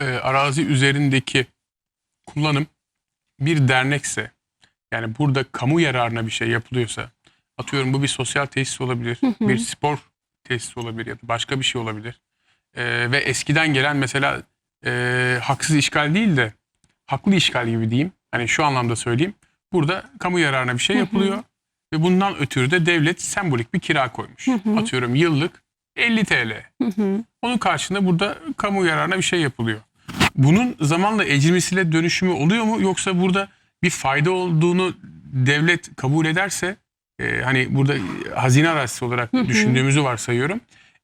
e, arazi üzerindeki kullanım bir dernekse yani burada kamu yararına bir şey yapılıyorsa atıyorum bu bir sosyal tesis olabilir, bir spor tesisi olabilir ya da başka bir şey olabilir. E, ve eskiden gelen mesela e, haksız işgal değil de haklı işgal gibi diyeyim. Hani şu anlamda söyleyeyim. Burada kamu yararına bir şey yapılıyor ve bundan ötürü de devlet sembolik bir kira koymuş. Hı hı. Atıyorum yıllık 50 TL. Hı hı. Onun karşılığında burada kamu yararına bir şey yapılıyor. Bunun zamanla ecrimisiyle dönüşümü oluyor mu yoksa burada bir fayda olduğunu devlet kabul ederse e, hani burada hazine arazisi olarak düşündüğümüzü varsayıyorum.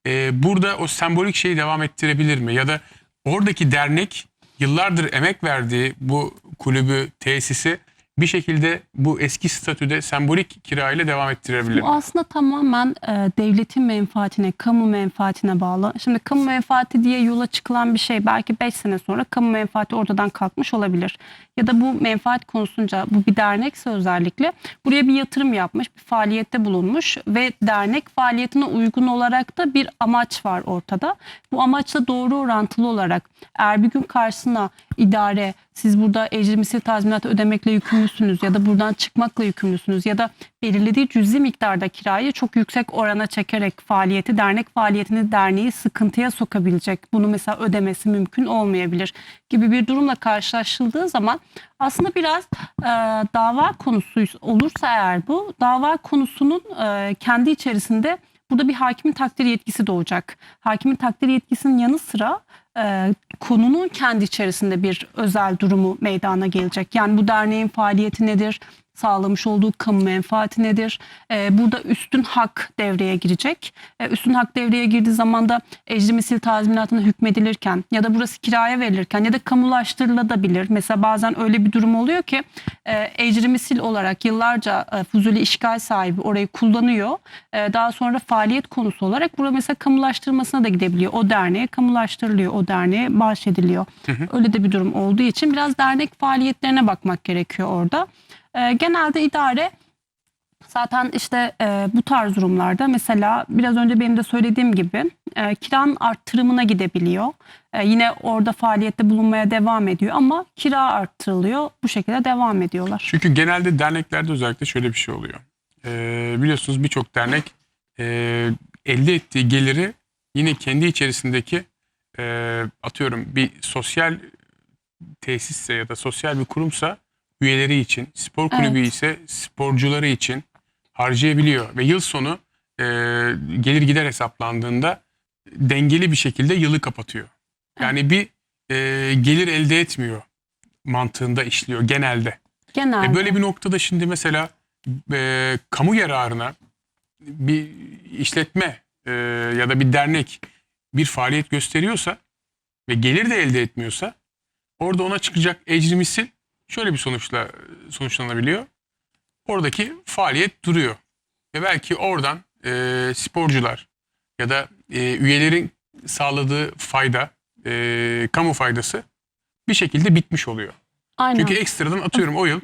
E, burada o sembolik şeyi devam ettirebilir mi? Ya da oradaki dernek yıllardır emek verdiği bu kulübü, tesisi bir şekilde bu eski statüde sembolik kirayla devam ettirebilir Bu aslında tamamen e, devletin menfaatine, kamu menfaatine bağlı. Şimdi kamu menfaati diye yola çıkılan bir şey belki 5 sene sonra kamu menfaati ortadan kalkmış olabilir. Ya da bu menfaat konusunca bu bir dernekse özellikle buraya bir yatırım yapmış, bir faaliyette bulunmuş ve dernek faaliyetine uygun olarak da bir amaç var ortada. Bu amaçla doğru orantılı olarak eğer bir gün karşısına idare siz burada ecri misli tazminatı ödemekle yükümlüsünüz ya da buradan çıkmakla yükümlüsünüz ya da belirlediği cüzi miktarda kirayı çok yüksek orana çekerek faaliyeti, dernek faaliyetini derneği sıkıntıya sokabilecek. Bunu mesela ödemesi mümkün olmayabilir gibi bir durumla karşılaşıldığı zaman aslında biraz e, dava konusu olursa eğer bu dava konusunun e, kendi içerisinde burada bir hakimin takdir yetkisi doğacak. Hakimin takdir yetkisinin yanı sıra e, konunun kendi içerisinde bir özel durumu meydana gelecek. Yani bu derneğin faaliyeti nedir? Sağlamış olduğu kamu menfaati nedir? E, burada üstün hak devreye girecek. E, üstün hak devreye girdiği zaman da ecri misil tazminatına hükmedilirken ya da burası kiraya verilirken ya da kamulaştırılabilir. Mesela bazen öyle bir durum oluyor ki e, ecri misil olarak yıllarca e, Fuzuli işgal sahibi orayı kullanıyor. E, daha sonra faaliyet konusu olarak burada mesela kamulaştırmasına da gidebiliyor. O derneğe kamulaştırılıyor. O derneğe bahşediliyor. Öyle de bir durum olduğu için biraz dernek faaliyetlerine bakmak gerekiyor orada. E, genelde idare zaten işte e, bu tarz durumlarda mesela biraz önce benim de söylediğim gibi e, kiranın arttırımına gidebiliyor. E, yine orada faaliyette bulunmaya devam ediyor ama kira arttırılıyor. Bu şekilde devam ediyorlar. Çünkü genelde derneklerde özellikle şöyle bir şey oluyor. Ee, biliyorsunuz birçok dernek e, elde ettiği geliri yine kendi içerisindeki e, atıyorum bir sosyal tesisse ya da sosyal bir kurumsa üyeleri için, spor kulübü Evet. ise sporcuları için harcayabiliyor. Ve yıl sonu e, gelir gider hesaplandığında dengeli bir şekilde yılı kapatıyor. Yani bir e, gelir elde etmiyor mantığında işliyor genelde. Genelde. E böyle bir noktada şimdi mesela e, kamu yararına bir işletme e, ya da bir dernek bir faaliyet gösteriyorsa ve gelir de elde etmiyorsa orada ona çıkacak ecri misil şöyle bir sonuçla sonuçlanabiliyor. Oradaki faaliyet duruyor. Ve belki oradan e, sporcular ya da e, üyelerin sağladığı fayda, e, kamu faydası bir şekilde bitmiş oluyor. Aynen. Çünkü ekstradan atıyorum o yıl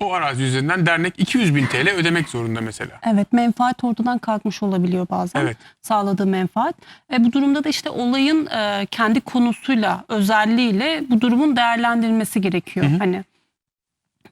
o arazi üzerinden dernek 200 bin TL ödemek zorunda mesela. Evet menfaat ortadan kalkmış olabiliyor bazen. Evet. Sağladığı menfaat. E, bu durumda da işte olayın e, kendi konusuyla, özelliğiyle bu durumun değerlendirilmesi gerekiyor. Hı hı. Hani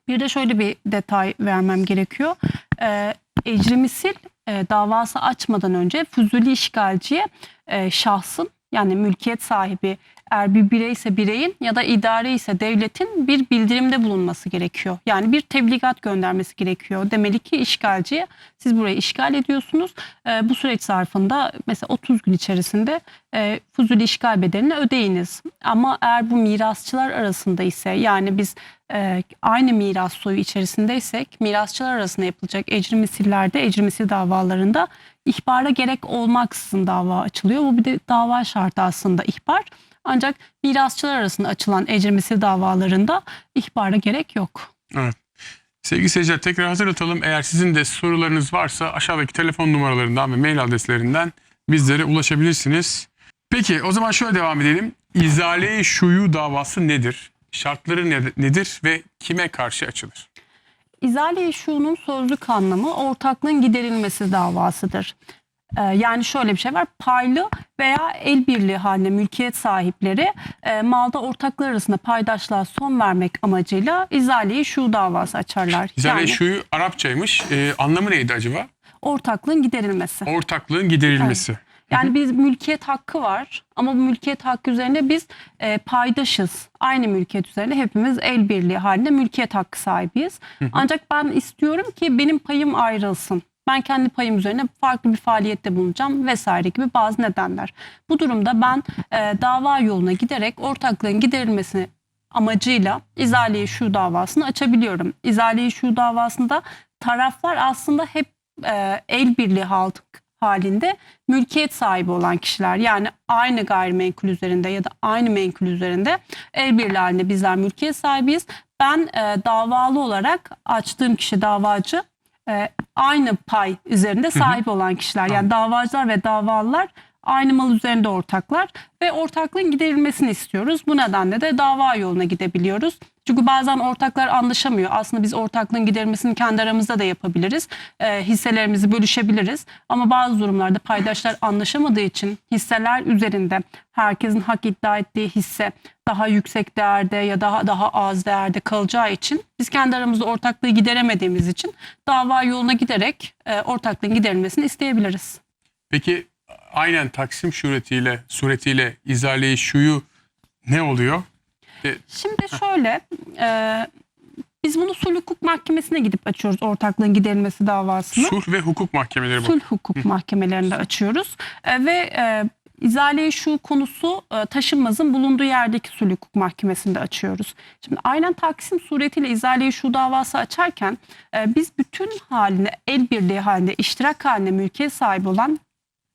bir de şöyle bir detay vermem gerekiyor. E, ecri misil e, davası açmadan önce Fuzuli işgalciye e, şahsın yani mülkiyet sahibi eğer bir bireyse bireyin ya da idare ise devletin bir bildirimde bulunması gerekiyor. Yani bir tebligat göndermesi gerekiyor. Demeli ki işgalciye siz burayı işgal ediyorsunuz. Ee, bu süreç zarfında mesela 30 gün içerisinde e, fuzuli işgal bedelini ödeyiniz. Ama eğer bu mirasçılar arasında ise yani biz e, aynı miras soyu içerisindeysek mirasçılar arasında yapılacak ecri misillerde, davalarında ihbara gerek olmaksızın dava açılıyor. Bu bir de dava şartı aslında ihbar. Ancak mirasçılar arasında açılan ecri misil davalarında ihbara gerek yok. Sevgili seyirciler tekrar hatırlatalım. Eğer sizin de sorularınız varsa aşağıdaki telefon numaralarından ve mail adreslerinden bizlere ulaşabilirsiniz. Peki o zaman şöyle devam edelim. İzale-i şuyu davası nedir? Şartları ne- nedir ve kime karşı açılır? İzale-i şuunun sözlük anlamı ortaklığın giderilmesi davasıdır. Ee, yani şöyle bir şey var. Paylı veya el birliği haline mülkiyet sahipleri e, malda ortaklar arasında paydaşlığa son vermek amacıyla izaleyi şu davası açarlar. İzale yani şuyu Arapçaymış. Ee, anlamı neydi acaba? ortaklığın giderilmesi. Ortaklığın giderilmesi. Yani biz mülkiyet hakkı var ama bu mülkiyet hakkı üzerine biz e, paydaşız. Aynı mülkiyet üzerine hepimiz el birliği halinde mülkiyet hakkı sahibiyiz. Ancak ben istiyorum ki benim payım ayrılsın. Ben kendi payım üzerine farklı bir faaliyette bulunacağım vesaire gibi bazı nedenler. Bu durumda ben e, dava yoluna giderek ortaklığın giderilmesini amacıyla izaleyi şu davasını açabiliyorum. İzaleyi şu davasında taraflar aslında hep e, el birliği halk halinde mülkiyet sahibi olan kişiler yani aynı gayrimenkul üzerinde ya da aynı menkul üzerinde el birliği halinde bizler mülkiyet sahibiyiz. Ben e, davalı olarak açtığım kişi davacı e, aynı pay üzerinde sahip olan kişiler. Yani davacılar ve davalılar aynı mal üzerinde ortaklar ve ortaklığın giderilmesini istiyoruz. Bu nedenle de dava yoluna gidebiliyoruz. Çünkü bazen ortaklar anlaşamıyor. Aslında biz ortaklığın giderilmesini kendi aramızda da yapabiliriz. E, hisselerimizi bölüşebiliriz. Ama bazı durumlarda paydaşlar anlaşamadığı için hisseler üzerinde herkesin hak iddia ettiği hisse daha yüksek değerde ya da daha az değerde kalacağı için biz kendi aramızda ortaklığı gideremediğimiz için dava yoluna giderek e, ortaklığın giderilmesini isteyebiliriz. Peki aynen Taksim suretiyle suretiyle izale şuyu ne oluyor? Şimdi şöyle e, biz bunu sulh hukuk mahkemesine gidip açıyoruz ortaklığın giderilmesi davasını. Sulh ve hukuk mahkemeleri bu. Sulh hukuk mahkemelerinde açıyoruz E, ve e, izale şu konusu e, taşınmazın bulunduğu yerdeki sulh hukuk mahkemesinde açıyoruz. Şimdi aynen Taksim suretiyle izale şu davası açarken e, biz bütün haline el birliği halinde iştirak haline mülkiyet sahibi olan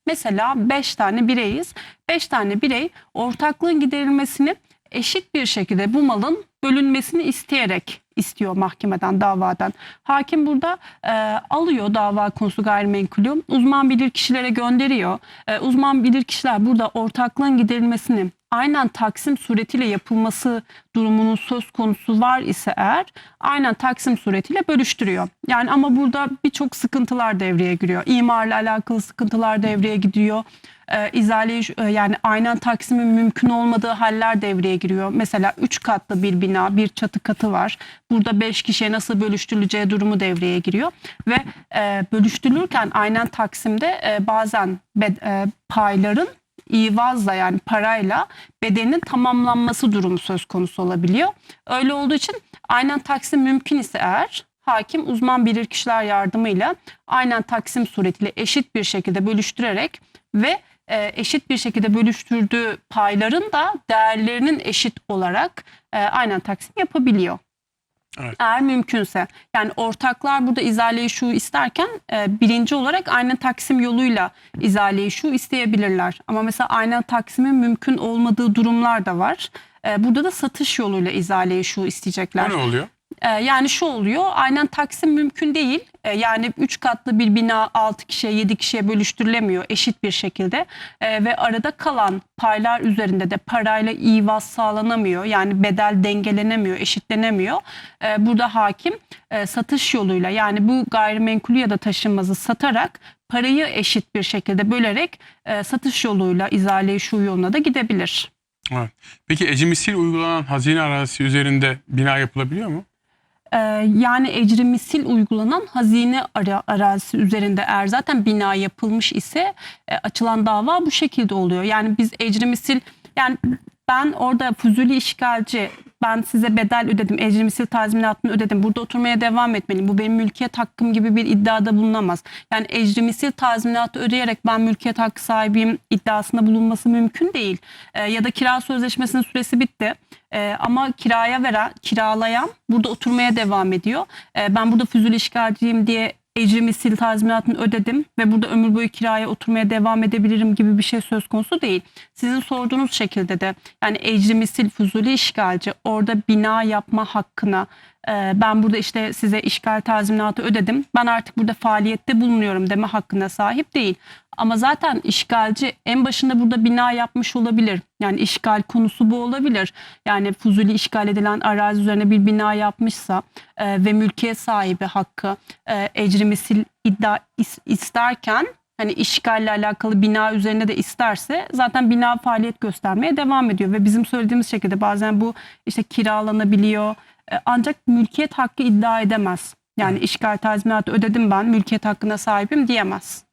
Mesela 5 tane bireyiz. 5 tane birey ortaklığın giderilmesini eşit bir şekilde bu malın bölünmesini isteyerek istiyor mahkemeden, davadan. Hakim burada e, alıyor dava konusu gayrimenkulü, uzman bilir kişilere gönderiyor. E, uzman bilir kişiler burada ortaklığın giderilmesini aynen taksim suretiyle yapılması durumunun söz konusu var ise eğer aynen taksim suretiyle bölüştürüyor. Yani ama burada birçok sıkıntılar devreye giriyor. İmarla alakalı sıkıntılar devreye gidiyor. Ee, izale e, yani aynen taksimin mümkün olmadığı haller devreye giriyor. Mesela 3 katlı bir bina, bir çatı katı var. Burada 5 kişiye nasıl bölüştürüleceği durumu devreye giriyor ve e, bölüştürülürken aynen taksimde e, bazen bed- e, payların ivazla yani parayla bedenin tamamlanması durumu söz konusu olabiliyor. Öyle olduğu için aynen taksim mümkün ise eğer hakim uzman bilirkişiler yardımıyla aynen taksim suretiyle eşit bir şekilde bölüştürerek ve e, eşit bir şekilde bölüştürdüğü payların da değerlerinin eşit olarak e, aynen taksim yapabiliyor. Evet. Eğer mümkünse. Yani ortaklar burada izaleyi şu isterken e, birinci olarak aynen taksim yoluyla izaleyi şu isteyebilirler. Ama mesela aynen taksimin mümkün olmadığı durumlar da var. E, burada da satış yoluyla izaleyi şu isteyecekler. O ne oluyor? Ee, yani şu oluyor aynen taksim mümkün değil. Ee, yani 3 katlı bir bina 6 kişiye 7 kişiye bölüştürülemiyor eşit bir şekilde. Ee, ve arada kalan paylar üzerinde de parayla ivaz sağlanamıyor. Yani bedel dengelenemiyor, eşitlenemiyor. Ee, burada hakim e, satış yoluyla yani bu gayrimenkulü ya da taşınmazı satarak parayı eşit bir şekilde bölerek e, satış yoluyla izale şu yoluna da gidebilir. Evet. Peki ecimisil uygulanan hazine arazisi üzerinde bina yapılabiliyor mu? Ee, yani ecri misil uygulanan hazine ara, arazisi üzerinde eğer zaten bina yapılmış ise e, açılan dava bu şekilde oluyor. Yani biz ecri misil yani ben orada fuzuli işgalci ben size bedel ödedim, ecri tazminatını ödedim. Burada oturmaya devam etmeliyim. Bu benim mülkiyet hakkım gibi bir iddiada bulunamaz. Yani ecri tazminatı ödeyerek ben mülkiyet hakkı sahibiyim iddiasında bulunması mümkün değil. Ee, ya da kira sözleşmesinin süresi bitti. Ee, ama kiraya veren, kiralayan burada oturmaya devam ediyor. Ee, ben burada füzül işgalciyim diye ecri misil tazminatını ödedim ve burada ömür boyu kiraya oturmaya devam edebilirim gibi bir şey söz konusu değil. Sizin sorduğunuz şekilde de yani ecri misil fuzuli işgalci orada bina yapma hakkına ben burada işte size işgal tazminatı ödedim. Ben artık burada faaliyette bulunuyorum deme hakkına sahip değil. Ama zaten işgalci en başında burada bina yapmış olabilir. Yani işgal konusu bu olabilir. Yani fuzuli işgal edilen arazi üzerine bir bina yapmışsa e, ve mülkiyet sahibi hakkı e, ecri misil iddia is- isterken hani işgalle alakalı bina üzerine de isterse zaten bina faaliyet göstermeye devam ediyor ve bizim söylediğimiz şekilde bazen bu işte kiralanabiliyor ancak mülkiyet hakkı iddia edemez. Yani işgal tazminatı ödedim ben mülkiyet hakkına sahibim diyemez.